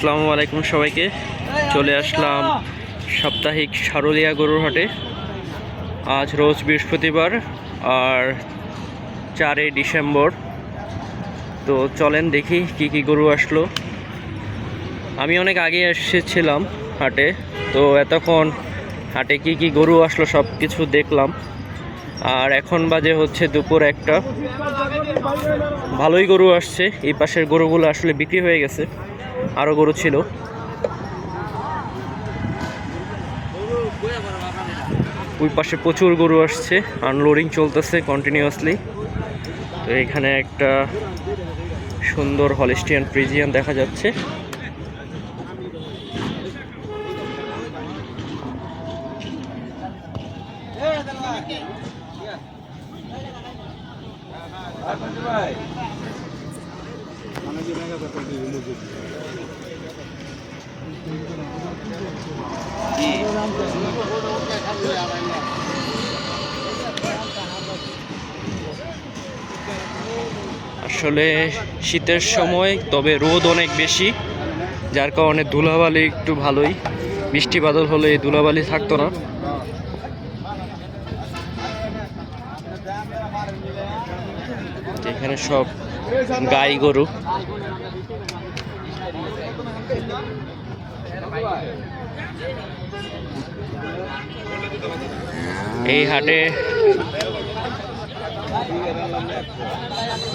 আসসালামু আলাইকুম সবাইকে। চলে আসলাম সাপ্তাহিক সারুলিয়া গরুর হাটে। আজ রোজ বৃহস্পতিবার আর চারই ডিসেম্বর। তো চলেন দেখি কি কি গরু আসলো। আমি অনেক আগে এসেছিলাম হাটে। তো এতক্ষণ হাটে কি কি গরু আসলো সব কিছু দেখলাম। আর এখন বাজে হচ্ছে দুপুর একটা। ভালোই গরু আসছে। এই পাশের গরুগুলো আসলে বিক্রি হয়ে গেছে। আরও গরু ছিল। ওই পাশে প্রচুর গরু আসছে, আনলোডিং চলতেছে কন্টিনিউয়াসলি তো এখানে একটা সুন্দর হলিস্টিয়ান প্রিজিয়ান দেখা যাচ্ছে। আসলে শীতের সময়, তবে রোদ অনেক বেশি, যার কারণে ধুলাবালি একটু ভালোই। বৃষ্টি বাদল হলে ধুলাবালি থাকতো না। এখানে সব গাই গরু। এই হাটে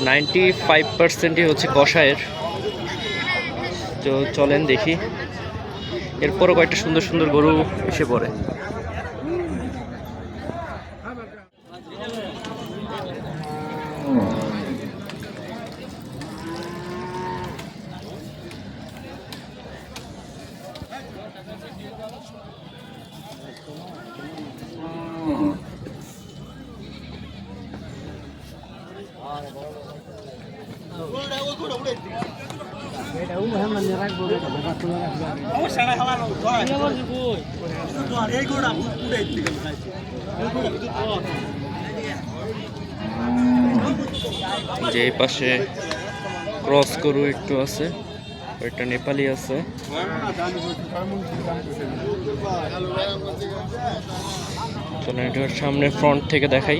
নাইনটি ফাইভ পার্সেন্টই হচ্ছে কষায়ের তো চলেন দেখি। এরপরও কয়েকটা সুন্দর সুন্দর গরু এসে পড়ে। যে পাশে ক্রস গরু একটু আছে ওইটা নেপালি আছে। সামনে ফ্রন্ট থেকে দেখাই।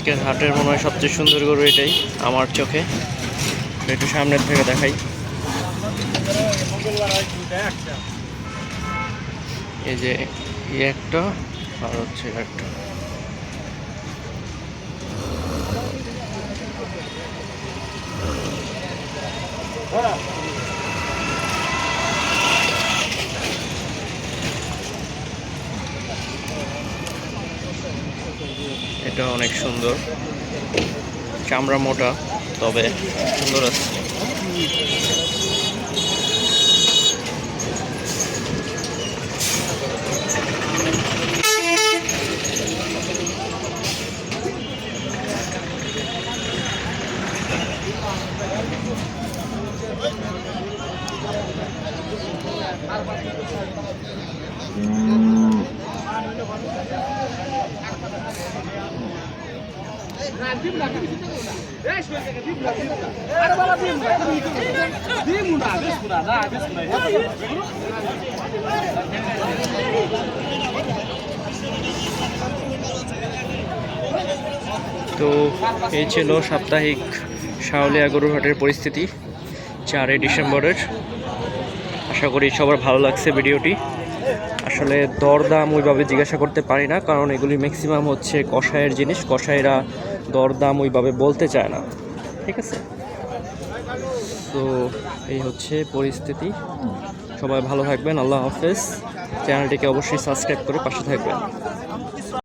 আজকের হাটের মনে হয় সবচেয়ে সুন্দর গরু এটাই, আমার চোখে। একটু সামনের থেকে দেখাই। এই যে একটা, আর হচ্ছে একটা। এটা অনেক সুন্দর। চামড়া মোটা তবে সুন্দর আছে। তো এই ছিল সাপ্তাহিক শাওলিয়া গরুর হাটের পরিস্থিতি, চারই ডিসেম্বরের। আশা করি সবার ভালো লাগছে ভিডিওটি। আসলে দরদাম ওইভাবে জিজ্ঞাসা করতে পারি না, কারণ এগুলি ম্যাক্সিমাম হচ্ছে কষায়ের জিনিস কষাইরা দরদাম ওইভাবে বলতে চায় না। ঠিক আছে? তো এই হচ্ছে পরিস্থিতি। সবাই ভালো থাকবেন, আল্লাহ হাফেজ। চ্যানেলটিকে অবশ্যই সাবস্ক্রাইব করে পাশে থাকবেন।